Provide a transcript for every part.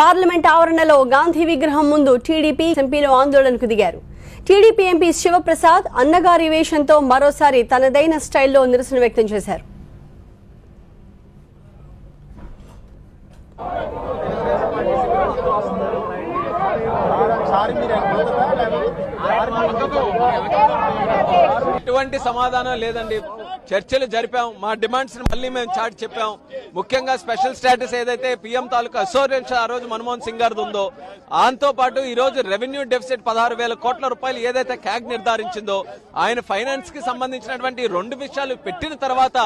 Parliament ఆవరణలో గాంధీ విగ్రహం ముందు టీడీపీ ఎంపీలు ఆందోళనకు దిగారు. టీడీపీ ఎంపీ శివప్రసాద్ అన్నగారి వేషంతో మరోసారి తనదైన స్టైల్లో నిరసన వ్యక్తం చేశారు. ఎటువంటి సమాధానం లేదండి. చర్చలు జరిపాం. మా డిమాండ్స్ మళ్ళీ మేము చాటి చెప్పాం. ముఖ్యంగా స్పెషల్ స్టేటస్ ఏదైతే పిఎం తాలూకా అసోసియేషన్ ఆ రోజు మన్మోహన్ సింగ్ గారిది ఉందో దాంతో పాటు ఈ రోజు రెవెన్యూ డెఫిసిట్ పదహారు వేల కోట్ల రూపాయలు ఏదైతే క్యాగ్ నిర్ధారించిందో ఆయన ఫైనాన్స్కి సంబంధించినటువంటి రెండు విషయాలు పెట్టిన తర్వాత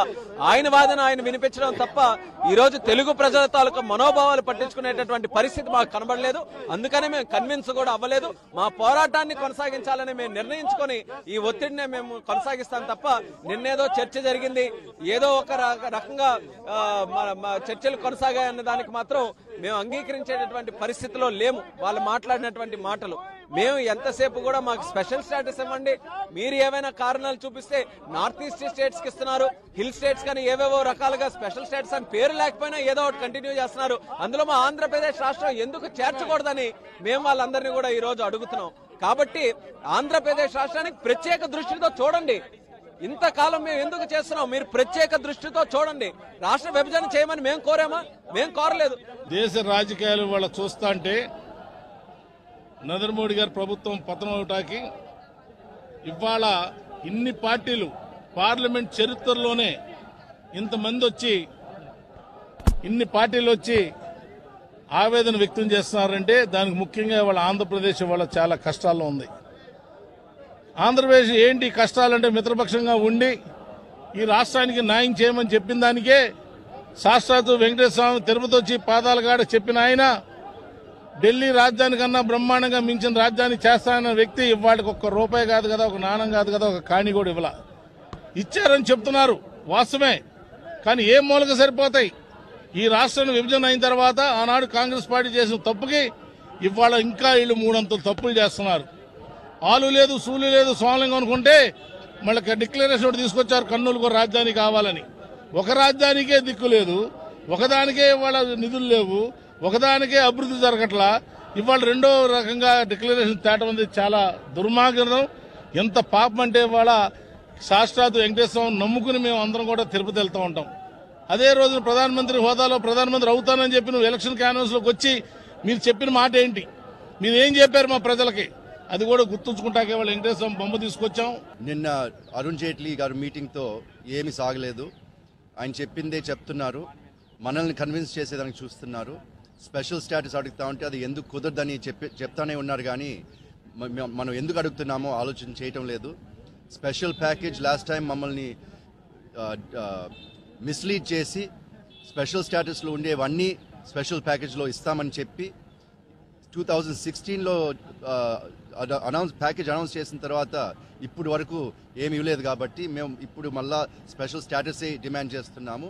ఆయన వాదన ఆయన వినిపించడం తప్ప ఈ రోజు తెలుగు ప్రజల తాలూకా మనోభావాలు పట్టించుకునేటటువంటి పరిస్థితి మాకు కనబడలేదు. అందుకనే మేము కన్విన్స్ కూడా అవ్వలేదు. మా పోరాటాన్ని కొనసాగించాలని మేము నిర్ణయించుకొని ఈ ఒత్తిడిని మేము కొనసాగిస్తాం తప్ప నిన్నేదో చర్చ జరిగింది ఏదో ఒక రకంగా చర్చలు కొనసాగాయన్న దానికి మాత్రం మేము అంగీకరించేటటువంటి పరిస్థితిలో లేము. వాళ్ళు మాట్లాడినటువంటి మాటలు. మేము ఎంతసేపు కూడా మాకు స్పెషల్ స్టేటస్ ఇవ్వండి. మీరు ఏమైనా కారణాలు చూపిస్తే నార్త్ ఈస్ట్ స్టేట్స్కి ఇస్తున్నారు. హిల్ స్టేట్స్ కానీ ఏవేవో రకాలుగా స్పెషల్ స్టేట్స్ అని పేరు లేకపోయినా ఏదో ఒకటి కంటిన్యూ చేస్తున్నారు. అందులో మా ఆంధ్రప్రదేశ్ రాష్ట్రం ఎందుకు చేర్చకూడదని మేము వాళ్ళందరినీ కూడా ఈ రోజు అడుగుతున్నాం. కాబట్టి ఆంధ్రప్రదేశ్ రాష్ట్రానికి ప్రత్యేక దృష్టితో చూడండి. ఇంతకాలం మేము ఎందుకు చేస్తున్నాం? మీరు ప్రత్యేక దృష్టితో చూడండి. రాష్ట్ర విభజన చేయమని మేము కోరామా? మేము కోరలేదు. దేశ రాజకీయాలు వాళ్ళ చూస్తా అంటే నరేంద్ర మోడీ గారి ప్రభుత్వం పతనం అవటాకి ఇవాళ ఇన్ని పార్టీలు పార్లమెంట్ చరిత్రలోనే ఇంతమంది వచ్చి ఇన్ని పార్టీలు వచ్చి ఆవేదన వ్యక్తం చేస్తున్నారంటే దానికి ముఖ్యంగా వాళ్ళ ఆంధ్రప్రదేశ్ వాళ్ళ చాలా కష్టాల్లో ఉంది. ఆంధ్రప్రదేశ్ ఏంటి కష్టాలంటే మిత్రపక్షంగా ఉండి ఈ రాష్ట్రానికి న్యాయం చేయమని చెప్పిన దానికే సాక్షాత్తు వెంకటేశ్వర స్వామి తిరుపతి వచ్చి పాదాల కాడ చెప్పిన ఆయన ఢిల్లీ రాజధాని కన్నా బ్రహ్మాండంగా మించిన రాజధాని చేస్తానన్న వ్యక్తి ఇవాళకి ఒక్క రూపాయి కాదు కదా ఒక నాణం కాదు కదా ఒక కాణి కూడా ఇవ్వాల. ఇచ్చారని చెప్తున్నారు వాస్తవమే. కానీ ఏ మూలక సరిపోతాయి? ఈ రాష్ట్రం విభజన అయిన తర్వాత ఆనాడు కాంగ్రెస్ పార్టీ చేసిన తప్పుకి ఇవాళ ఇంకా వీళ్ళు మూడంతలు తప్పులు చేస్తున్నారు. ఆలు లేదు సూలు లేదు స్వామిలింగం అనుకుంటే మళ్ళీ డిక్లరేషన్ ఒకటి తీసుకొచ్చారు కర్నూలుకు రాజధాని కావాలని. ఒక రాజధానికే దిక్కు లేదు ఒకదానికే ఇవాళ నిధులు లేవు ఒకదానికే అభివృద్ధి జరగట్లా. ఇవాళ రెండో రకంగా డిక్లరేషన్ తేటం అనేది చాలా దుర్మార్గం. ఎంత పాపం అంటే ఇవాళ శాస్త్రాత్ వెంకటేశ్వరం నమ్ముకుని మేము అందరం కూడా తిరుపతి వెళ్తూ ఉంటాం. అదే రోజున ప్రధానమంత్రి హోదాలో ప్రధానమంత్రి అవుతానని చెప్పి నువ్వు ఎలక్షన్ క్యానర్స్లోకి వచ్చి మీరు చెప్పిన మాట ఏంటి? మీరు ఏం చెప్పారు మా ప్రజలకి? అది కూడా గుర్తుంచుకుంటాకే వాళ్ళు వెంకటేశ్వరం బొమ్మ తీసుకొచ్చాం. నిన్న అరుణ్ జైట్లీ గారు మీటింగ్తో ఏమి సాగలేదు. ఆయన చెప్పిందే చెప్తున్నారు. మనల్ని కన్విన్స్ చేసేదానికి చూస్తున్నారు. స్పెషల్ స్టాటస్ అడుగుతా ఉంటే అది ఎందుకు కుదరదని చెప్పి చెప్తానే ఉన్నారు కానీ మనం ఎందుకు అడుగుతున్నామో ఆలోచన చేయటం లేదు. స్పెషల్ ప్యాకేజ్ లాస్ట్ టైం మమ్మల్ని మిస్లీడ్ చేసి స్పెషల్ స్టేటస్లో ఉండేవన్నీ స్పెషల్ ప్యాకేజ్లో ఇస్తామని చెప్పి టూ థౌజండ్ సిక్స్టీన్లో అనౌన్స్ ప్యాకేజ్ అనౌన్స్ చేసిన తర్వాత ఇప్పుడు వరకు ఏమి ఇవ్వలేదు కాబట్టి మేము ఇప్పుడు మళ్ళా స్పెషల్ స్టేటసే డిమాండ్ చేస్తున్నాము.